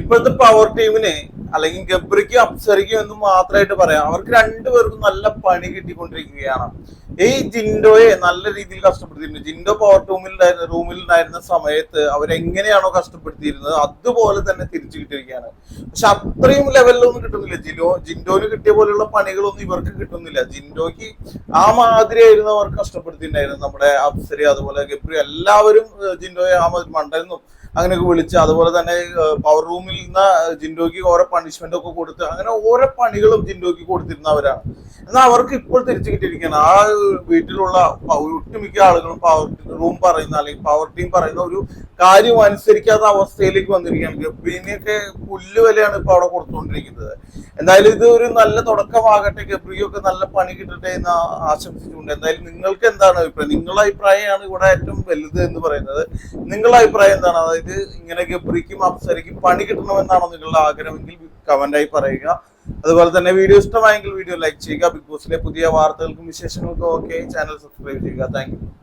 ഇപ്പോഴത്തെ പവർ ടീമിന് അല്ലെങ്കിൽ ഗബ്രിക്കും അപ്സരിക്കും എന്ന് മാത്രമായിട്ട് പറയാം. അവർക്ക് രണ്ടുപേർക്കും നല്ല പണി കിട്ടിക്കൊണ്ടിരിക്കുകയാണ്. ഈ ജിൻഡോയെ നല്ല രീതിയിൽ കഷ്ടപ്പെടുത്തിയിട്ടുണ്ട്. ജിൻഡോ പവർ ടൂമിൽ റൂമിൽ ഉണ്ടായിരുന്ന സമയത്ത് അവരെങ്ങനെയാണോ കഷ്ടപ്പെടുത്തിയിരുന്നത് അതുപോലെ തന്നെ തിരിച്ചു കിട്ടിയിരിക്കുകയാണ്. പക്ഷെ അത്രയും ലെവലിലൊന്നും കിട്ടുന്നില്ല. ജിലോ ജിൻഡോന് കിട്ടിയ പോലെയുള്ള പണികളൊന്നും ഇവർക്ക് കിട്ടുന്നില്ല. ജിൻഡോയ്ക്ക് ആ മാതിരി ആയിരുന്നു അവർ കഷ്ടപ്പെടുത്തിയിട്ടുണ്ടായിരുന്നത്. നമ്മുടെ അപ്സരി അതുപോലെ ഗപ്രി എല്ലാവരും ജിൻഡോയെ ആ മാതിരി മണ്ടെന്നും അങ്ങനെയൊക്കെ വിളിച്ച് അതുപോലെ തന്നെ പവർ റൂമിൽ നിന്ന് ജിൻഡോയ്ക്ക് ഓരോ പണിഷ്മെന്റ് ഒക്കെ കൊടുത്ത് അങ്ങനെ ഓരോ പണികളും ജിൻഡോയ്ക്ക് കൊടുത്തിരുന്നവരാണ്. എന്നാൽ അവർക്ക് ഇപ്പോൾ തിരിച്ചു കിട്ടിയിരിക്കുകയാണ് ആ വീട്ടിലുള്ള ഒട്ടുമിക്ക ആളുകളും പവർ റൂം പറയുന്ന അല്ലെങ്കിൽ പവർ ടീം പറയുന്ന ഒരു കാര്യം അനുസരിക്കാത്ത അവസ്ഥയിലേക്ക് വന്നിരിക്കുകയാണ്. ഗബ്രീനെയൊക്കെ പുല്ല് വിലയാണ് ഇപ്പൊ അവിടെ കൊടുത്തുകൊണ്ടിരിക്കുന്നത്. എന്തായാലും ഇത് ഒരു നല്ല തുടക്കമാകട്ടെ. ഗബ്രിയൊക്കെ നല്ല പണി കിട്ടട്ടെ എന്ന് ആശംസിച്ചുകൊണ്ട് എന്തായാലും നിങ്ങൾക്ക് എന്താണ് അഭിപ്രായം? നിങ്ങളുടെ അഭിപ്രായമാണ് ഇവിടെ ഏറ്റവും വലുത് എന്ന് പറയുന്നത്. നിങ്ങളുടെ അഭിപ്രായം എന്താണ്? അതായത് ഇങ്ങനെ ഗബ്രിക്കും അപ്സരയ്ക്കും പണി കിട്ടണമെന്നാണോ നിങ്ങളുടെ ആഗ്രഹമെങ്കിൽ കമന്റായി പറയുക. അതുപോലെ തന്നെ വീഡിയോ ഇഷ്ടമായെങ്കിൽ വീഡിയോ ലൈക്ക് ചെയ്യുക ബിഗ് ബോസിലെ പുതിയ വാർത്തകൾക്കും വിശേഷങ്ങൾക്കും ഒക്കെ ചാനൽ സബ്സ്ക്രൈബ് ചെയ്യുക. താങ്ക്